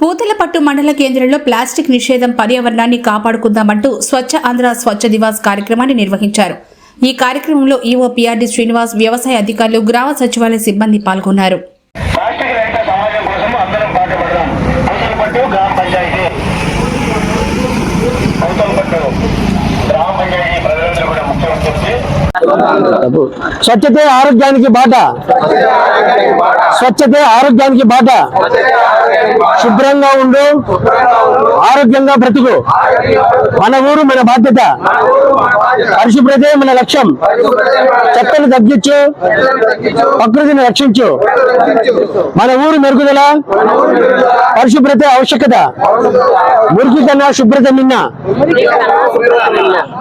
పూతలపట్టు మండల కేంద్రంలో ప్లాస్టిక్ నిషేధం పర్యావరణాన్ని కాపాడుకుందామంటూ స్వచ్ఛ ఆంధ్ర స్వచ్ఛ దివాస్ కార్యక్రమాన్ని నిర్వహించారు. ఈ కార్యక్రమంలో ఈవో పిఆర్డి శ్రీనివాస్ వ్యవసాయ అధికారులు గ్రామ సచివాలయ సిబ్బంది పాల్గొన్నారు. స్వచ్ఛతే ఆరోగ్యానికి బాట. స్వచ్ఛతే ఆరోగ్యానికి బాట. శుభ్రంగా ఉండు ఆరోగ్యంగా బ్రతుకు. మన ఊరు మన బాధ్యత. పరిశుభ్రతే మన లక్ష్యం. చెత్తను తగ్గించు ప్రకృతిని రక్షించు. మన ఊరు మెరుగుదల పరిశుభ్రత ఆవశ్యకత. మురికి కన్నా శుభ్రత నిన్న.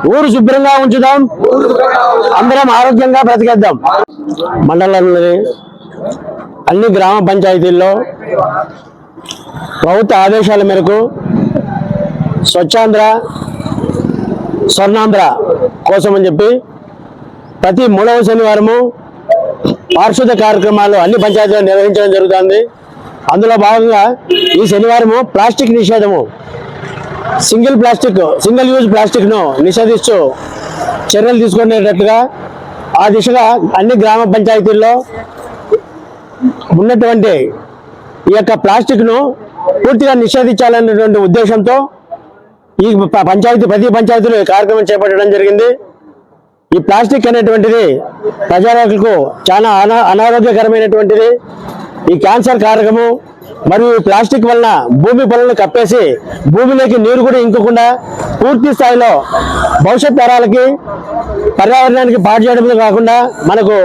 ఊరు శుభ్రంగా ఉంచుదాం. అందరం ఆరోగ్యంగా బ్రతికేద్దాం. మండలంలోని అన్ని గ్రామ పంచాయతీల్లో ప్రభుత్వ ఆదేశాల మేరకు స్వచ్ఛాంధ్ర స్వర్ణాంధ్ర కోసం అని చెప్పి ప్రతి మూడవ శనివారము పారిశుద్ధ కార్యక్రమాలు అన్ని పంచాయతీలు నిర్వహించడం జరుగుతుంది. అందులో భాగంగా ఈ శనివారము ప్లాస్టిక్ నిషేధము. సింగిల్ ప్లాస్టిక్ సింగిల్ యూజ్ ప్లాస్టిక్ను నిషేధిస్తూ చర్యలు తీసుకునేటట్టుగా ఆ దిశగా అన్ని గ్రామ పంచాయతీల్లో ఉన్నటువంటి ఈ యొక్క ప్లాస్టిక్ను పూర్తిగా నిషేధించాలనేటువంటి ఉద్దేశంతో ఈ పంచాయతీ ప్రతి పంచాయతీలో ఈ కార్యక్రమం చేపట్టడం జరిగింది. ఈ ప్లాస్టిక్ అనేటువంటిది ప్రజలకు చాలా అనా అనారోగ్యకరమైనటువంటిది. ఈ క్యాన్సర్ కారకము మరియు ప్లాస్టిక్ వలన భూమి పొలను కప్పేసి భూమిలోకి నీరు కూడా ఇంకకుండా పూర్తి స్థాయిలో భవిష్యత్ తరాలకి పర్యావరణానికి పాడు చేయడమే కాకుండా మనకు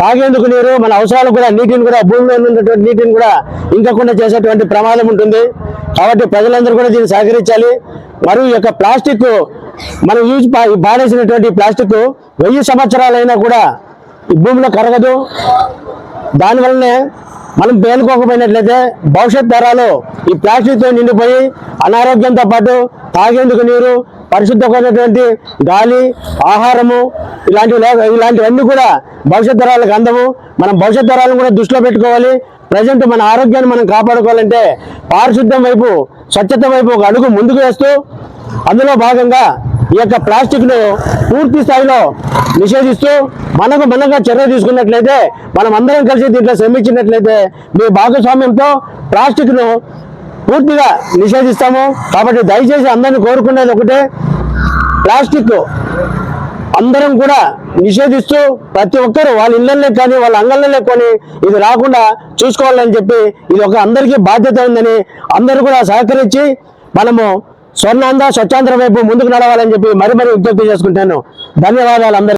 తాగేందుకు నీరు మన అవసరాలకు కూడా నీటిని కూడా భూమిలో ఉన్నటువంటి నీటిని కూడా ఇంకకుండా చేసేటువంటి ప్రమాదం ఉంటుంది. కాబట్టి ప్రజలందరూ కూడా దీన్ని సహకరించాలి. మరియు ఈ యొక్క ప్లాస్టిక్ మనం యూజ్ బాడేసినటువంటి పాడేసినటువంటి ప్లాస్టిక్ వెయ్యి సంవత్సరాలైనా కూడా ఈ భూమిలో కరగదు. దానివల్లనే మనం పేలుకోకపోయినట్లయితే భవిష్యత్ తరాలు ఈ ప్లాస్టిక్తో నిండిపోయి అనారోగ్యంతో పాటు తాగేందుకు నీరు పరిశుద్ధమైనటువంటి గాలి ఆహారము ఇలాంటివి లే- ఇలాంటివన్నీ కూడా భవిష్యత్ తరాలకు అందము. మనం భవిష్యత్ తరాలను కూడా దృష్టిలో పెట్టుకోవాలి. ప్రజెంట్ మన ఆరోగ్యాన్ని మనం కాపాడుకోవాలంటే పారిశుద్ధ్యం వైపు స్వచ్ఛత వైపు ఒక అడుగు ముందుకు వేస్తూ అందులో భాగంగా ఈ యొక్క ప్లాస్టిక్ను పూర్తి స్థాయిలో నిషేధిస్తూ మనకు మనగా చర్య తీసుకున్నట్లయితే మనం అందరం కలిసి దీంట్లో శ్రమించినట్లయితే మీ భాగస్వామ్యంతో ప్లాస్టిక్ను పూర్తిగా నిషేధిస్తాము. కాబట్టి దయచేసి అందరిని కోరుకునేది ఒకటే ప్లాస్టిక్ అందరం కూడా నిషేధిస్తూ ప్రతి ఒక్కరు వాళ్ళ ఇళ్ళల్లో కానీ వాళ్ళ అంగళ్ళలో కొని ఇది రాకుండా చూసుకోవాలని చెప్పి ఇది ఒక అందరికీ బాధ్యత ఉందని అందరూ కూడా సహకరించి మనము స్వర్ణాంధ్ర స్వచ్ఛాంధ్ర వైపు ముందుకు నడవాలని చెప్పి మరి మరి విజ్ఞప్తి చేసుకుంటాను. ధన్యవాదాలు అందరికీ.